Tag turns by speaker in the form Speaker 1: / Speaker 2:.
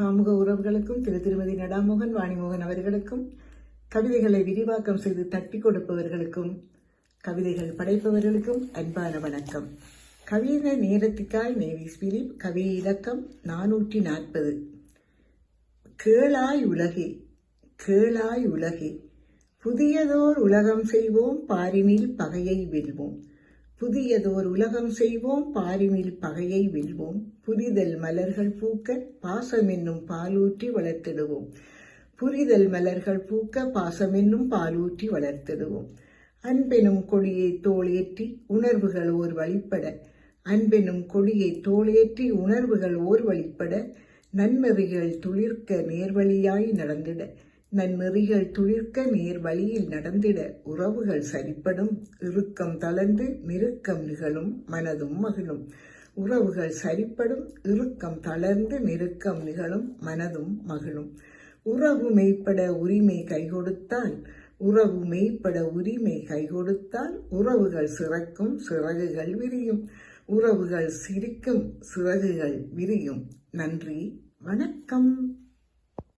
Speaker 1: பாமுக உறவுகளுக்கும் திரு திருமதி நடாமோகன் வாணிமோகன் அவர்களுக்கும் கவிதைகளை விரிவாக்கம் செய்து தட்டி கொடுப்பவர்களுக்கும் கவிதைகள் படைப்பவர்களுக்கும் அன்பான வணக்கம். கவிதை நேரத்துக்காய் மேவிஸ் பிலிப் கவி இலக்கம் நானூற்றி நாற்பது. கேளாய் உலகே கேளாய் உலகே புதியதோர் உலகம் செய்வோம் பாரினில் பகையை வெல்வோம். புதியதோர் உலகம் செய்வோம் பாரினில் பகையை வெல்வோம். புரிதல் மலர்கள் பூக்க பாசம் என்னும் பாலூற்றி வளர்த்திடுவோம். புரிதல் மலர்கள் பூக்க பாசம் என்னும் பாலூற்றி வளர்த்திடுவோம். அன்பெனும் கொடியை தோளேற்றி உணர்வுகள் ஓர் வழிப்பட அன்பெனும் கொடியை தோளேற்றி உணர்வுகள் ஓர் வழிபட நன்மறிகள் துளிர்க்க நேர்வழியாய் நடந்திட நன்னெறிகள் துளிர்க்க நேர் வழியில் நடந்திட உறவுகள் சரிப்படும். இறுக்கம் தளர்ந்து நெருக்கம் நிகழும். மனதும் மகிழும். உறவுகள் சரிப்படும். இறுக்கம் தளர்ந்து நெருக்கம் நிகழும். மனதும் மகிழும். உறவு மெய்ப்பட உரிமை கை கொடுத்தால் உறவு மெய்ப்பட உரிமை கை கொடுத்தால் உறவுகள் சிறக்கும் சிறகுகள் விரியும். உறவுகள் சிரிக்கும் சிறகுகள் விரியும். நன்றி. வணக்கம்.